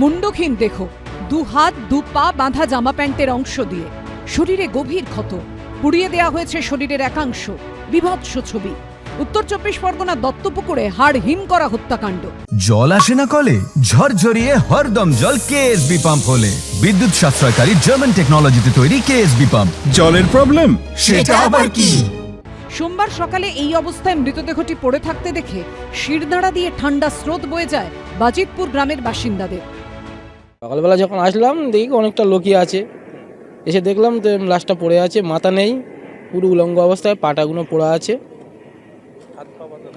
মুন্ডহীন দেহ দু হাত দু পা বাঁধা জামা প্যান্টের অংশ দিয়ে। শরীরে গভীর ক্ষত। পুড়িয়ে দেয়া হয়েছে শরীরের একাংশ। বিভৎস ছবি। উত্তর চব্বিশ পরগনা দত্তপুকুরে হাড় হিম করা হত্যাকাণ্ড। জল আসে না কলে ঝরঝরিয়ে হরদম জল কেএসবি পাম্প হলে। বিদ্যুৎ সাশ্রয়কারী জার্মান টেকনোলজিতে তৈরি কেএসবি পাম্প জলের প্রবলেম সেটা আবার কি? সোমবার সকালে এই অবস্থায় মৃতদেহটি পড়ে থাকতে দেখে শিরদাঁড়া দিয়ে ঠান্ডা স্রোত বয়ে যায় বাজিতপুর গ্রামের বাসিন্দাদের। সকালবেলা যখন আসলাম দেখি অনেকটা লোকই আছে। এসে দেখলাম তো লাশটা পড়ে আছে মাথা নেই পুরো উলঙ্গ অবস্থায় পাটাগুলো পড়ে আছে।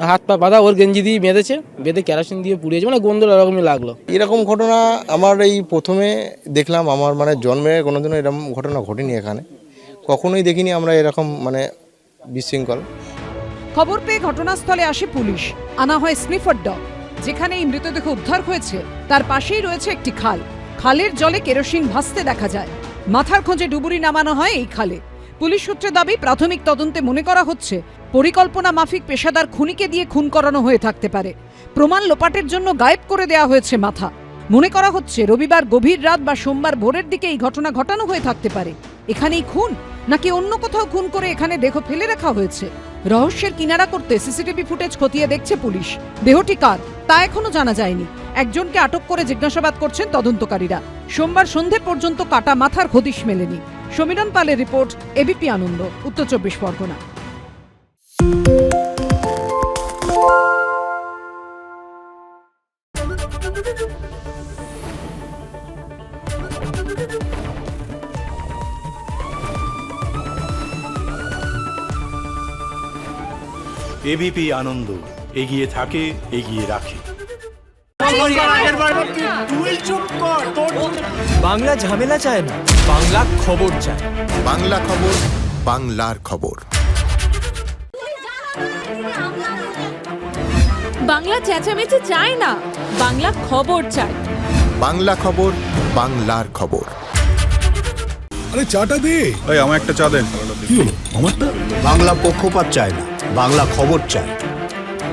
হাত পা বাঁধা ওর গেঞ্জি দিয়ে বেঁধেছে বেঁধে কেরাসিন দিয়ে পুড়িয়েছে মানে গন্ধ এরকমই লাগল। এরকম ঘটনা আমার এই প্রথমে দেখলাম আমার মানে জন্মে কোনোদিনও এরকম ঘটনা ঘটেনি এখানে। কখনোই দেখিনি আমরা এরকম মানে বিশৃঙ্খল। খবর পেয়ে ঘটনাস্থলে আসে পুলিশ। আনা হয় স্নিফার ডগ যেখানে এই মৃতদেহ উদ্ধার হয়েছে তার পাশেই রয়েছে একটি খাল। খালের জলে কেরোসিন ভাসতে দেখা যায়। মাথার খোঁজে ডুবুরি নামানো হয় এই খালে। পুলিশ সূত্রে দাবি, প্রাথমিক তদন্তে মনে করা হচ্ছে, পরিকল্পনা মাফিক পেশাদার খুনিকে দিয়ে খুন করানো হয়ে থাকতে পারে। প্রমাণ লোপাটের জন্য গায়েব করে দেওয়া হয়েছে মাথা। মনে করা হচ্ছে, রবিবার গভীর রাত বা সোমবার ভোরের দিকে এই ঘটনা ঘটানো হয়ে থাকতে পারে। এখানেই খুন? নাকি অন্য কোথাও খুন করে এখানে দেহ ফেলে রাখা হয়েছে? রহস্যের কিনারা করতে সিসিটিভি ফুটেজ খতিয়ে দেখছে পুলিশ। দেহটি কার? তা এখনও জানা যায়নি। একজনকে আটক করে জিজ্ঞাসাবাদ করছেন তদন্তকারীরা। সোমবার সন্ধে পর্যন্ত কাটা মাথার হদিশ মেলেনি। সমীরণ পালের রিপোর্ট, এবিপি আনন্দ, উত্তর চব্বিশ পরগনা। এবিপি আনন্দ। এগিয়ে থাকে এগিয়ে রাখে। বাংলা ঝামেলা চায় না বাংলা খবর চায়। বাংলা খবর বাংলার খবর। বাংলা চেঁচামেচি চায় না বাংলা খবর চায়। বাংলা খবর বাংলার খবর। আরে চাটা দে। এই আমার একটা চা দেন। কি হলো? আমারটা? বাংলা পক্ষপাত চায় না বাংলা খবর চায়।